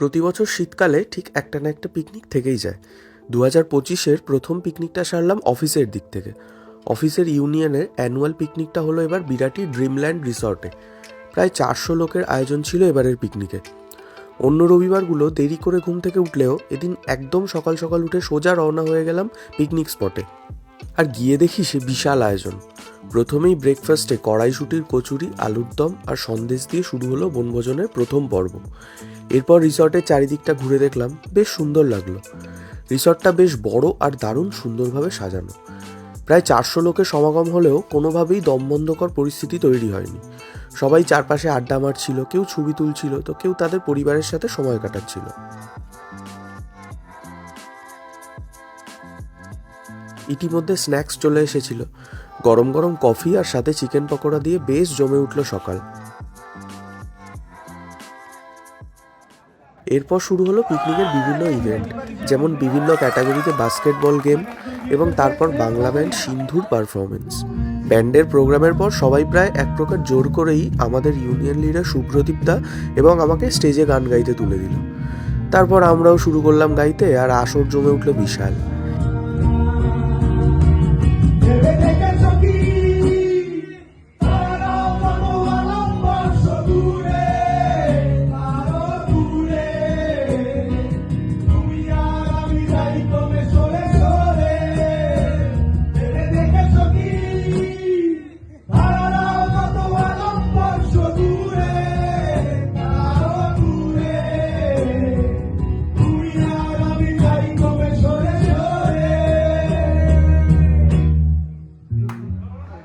প্রতি বছর শীতকালে ঠিক একটা না একটা পিকনিক থেকেই যায়। দু হাজার পঁচিশের প্রথম পিকনিকটা সারলাম অফিসের দিক থেকে। অফিসের ইউনিয়নের অ্যানুয়াল পিকনিকটা হলো এবার বিরাটি ড্রিমল্যান্ড রিসর্টে প্রায় চারশো লোকের আয়োজন ছিল এবারের পিকনিকে অন্য রবিবারগুলো দেরি করে ঘুম থেকে উঠলেও এদিন একদম সকাল সকাল উঠে সোজা রওনা হয়ে গেলাম পিকনিক স্পটে আর গিয়ে দেখি সে বিশাল আয়োজন। প্রথমেই ব্রেকফাস্টে কড়াইশুটির কচুরি, আলুর দম আর সন্দেশ দিয়ে শুরু হলো বনভোজনের প্রথম পর্ব। এরপর রিসর্টের চারিদিকটা ঘুরে দেখলাম, বেশ সুন্দর লাগল। রিসর্টটা বেশ বড় আর দারুণ সুন্দরভাবে সাজানো। প্রায় চারশো লোকের সমাগম হলেও কোনোভাবেই দমবন্ধকর পরিস্থিতি তৈরি হয়নি। সবাই চারপাশে আড্ডা মারছিল, কেউ ছবি তুলছিল, তো কেউ তাদের পরিবারের সাথে সময় কাটাচ্ছিল। ইতিমধ্যে স্ন্যাক্স চলে এসেছিল। গরম গরম কফি আর সাথে চিকেন পকোড়া দিয়ে বেশ জমে উঠল সকাল। এরপর শুরু হলো পিকনিকের বিভিন্ন ইভেন্ট যেমন বিভিন্ন ক্যাটাগরিতে বাস্কেটবল গেম এবং তারপর বাংলা ব্যান্ড সিন্ধুর পারফরমেন্স ব্যান্ডের প্রোগ্রামের পর সবাই প্রায় এক প্রকার জোর করেই আমাদের ইউনিয়ন লিডার সুব্রদীপ দা এবং আমাকে স্টেজে গান গাইতে তুলে দিল। তারপর আমরাও শুরু করলাম গাইতে আর আসর জমে উঠল বিশাল।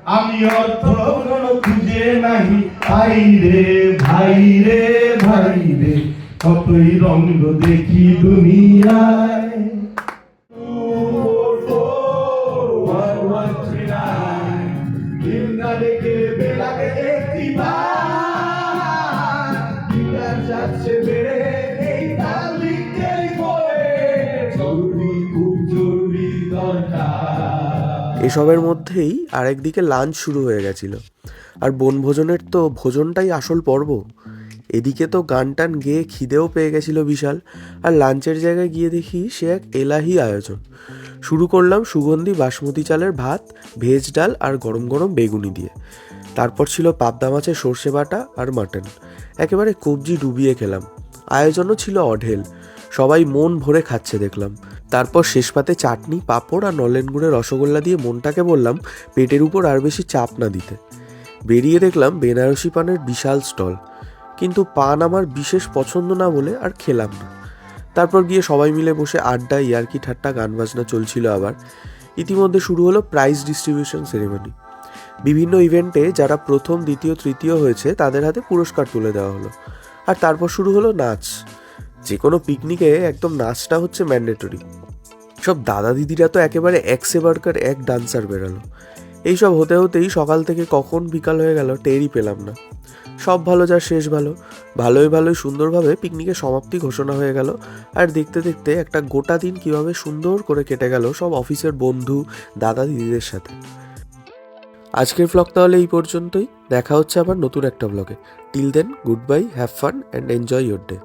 আমি অর্থ কোনো খুঁজে নাহি। ভাই রে ভাই রে ভাই রে, কতই রঙ্গ দেখি দুনিয়ায়। বেড়ে। এসবের মধ্যেই আরেকদিকে লাঞ্চ শুরু হয়ে গেছিল। আর বনভোজনের তো ভোজনটাই আসল পর্ব। এদিকে তো গান টান গেয়ে খিদেও পেয়ে গেছিল বিশাল। আর লাঞ্চের জায়গায় গিয়ে দেখি সে এক এলাহি আয়োজন। শুরু করলাম সুগন্ধি বাসমতি চালের ভাত, ভেজ ডাল আর গরম গরম বেগুনি দিয়ে। তারপর ছিল পাবদা মাছের সর্ষে বাটা আর মাটন। একেবারে কবজি ডুবিয়ে খেলাম। আয়োজনও ছিল অঢেল। সবাই মন ভরে খাচ্ছে দেখলাম। তারপর শেষ পাতে চাটনি, পাঁপড় আর নলেন গুড়ের রসগোল্লা দিয়ে মনটাকে বললাম, পেটের উপর আর বেশি চাপ না দিতে। বেরিয়ে দেখলাম বেনারসি পানের বিশাল স্টল। কিন্তু পান আমার বিশেষ পছন্দ না বলে আর খেলাম না। তারপর গিয়ে সবাই মিলে বসে আড্ডা ইয়ার্কি ঠাট্টা গান বাজনা চলছিল আবার। ইতিমধ্যে শুরু হলো প্রাইজ ডিস্ট্রিবিউশন সেরেমনি। বিভিন্ন ইভেন্টে যারা প্রথম, দ্বিতীয়, তৃতীয় হয়েছে তাদের হাতে পুরস্কার তুলে দেওয়া হলো। আর তারপর শুরু হলো নাচ। যে কোনো পিকনিকে একদম নাচটা হচ্ছে ম্যান্ডেটরি। সব দাদা দিদিরা তো একেবারে এক সেবারকার এক ডান্সার বেরালো। এইসব হতে হতেই সকাল থেকে কখন বিকাল হয়ে গেল টেরই পেলাম না। সব ভালো যার শেষ ভালো। ভালোই ভালোই সুন্দরভাবে পিকনিকের সমাপ্তি ঘোষণা হয়ে গেল আর দেখতে দেখতে একটা গোটা দিন কীভাবে সুন্দর করে কেটে গেল সব অফিসের বন্ধু দাদা দিদিদের সাথে। আজকের ব্লগ তাহলে এই পর্যন্তই। দেখা হচ্ছে আবার নতুন একটা ব্লগে till then good bye have fun and enjoy your day